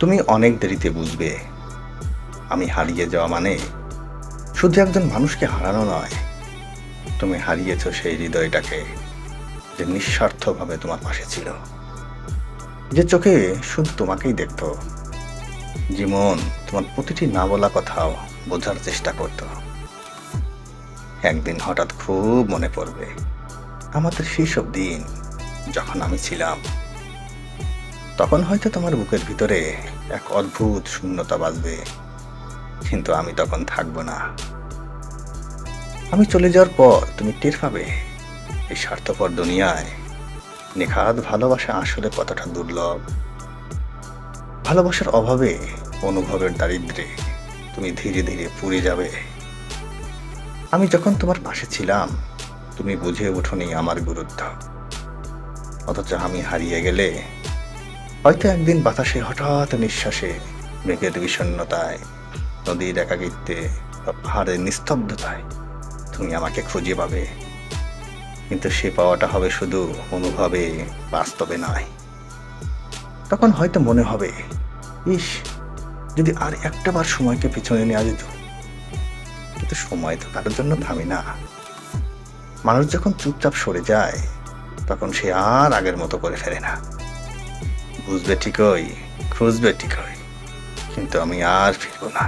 তুমি অনেক দেরিতে বুঝবে। আমি হারিয়ে যাওয়া মানে শুধু একজন মানুষকে হারানো নয়, তুমি হারিয়েছ সেই হৃদয়টাকে যে নিঃস্বার্থভাবে তোমার পাশে ছিল। যে চোখে শুধু তোমাকেই দেখত। জীবন তোমার প্রতিটি না বলা কথাও বোঝার চেষ্টা করত। একদিন হঠাৎ খুব মনে পড়বে, আমাদের সেই সব দিন যখন আমি ছিলাম। তখন হয়তো তোমার বুকের ভিতরে এক অদ্ভুত শূন্যতা বাজবে। কিন্তু আমি তখন থাকব না। আমি চলে যাওয়ার পর তুমি টের পাবে, এই স্বার্থপর দুনিয়ায় নিখাত ভালোবাসা আসলে কতটা দুর্লভ। ভালোবাসার অভাবে, অনুভবের দারিদ্রে তুমি ধীরে ধীরে পুড়ে যাবে। আমি যখন তোমার পাশে ছিলাম, তুমি বুঝে ওঠনি আমার গুরুত্ব। অথচ আমি হারিয়ে গেলে হয়তো একদিন বাতাসে, হঠাৎ নিঃশ্বাসে মেঘের বিষণ্ণতায়, নদীর একাকিত্বে বা পাহাড়ের নিস্তব্ধতায় তুমি আমাকে খুঁজে পাবে। কিন্তু সে পাওয়াটা হবে শুধু অনুভবে, বাস্তবে নয়। তখন হয়তো মনে হবে, ইস, যদি আর একটা বার সময়কে পিছনে নেওয়া যেত, কিন্তু সময় তো কারোর জন্য থামি না। মানুষ যখন চুপচাপ সরে যায়, তখন সে আর আগের মতো করে ফেলে না। বুঝবে ঠিকই খুঁজবে ঠিকই কিন্তু আমি আর ফিরবো না।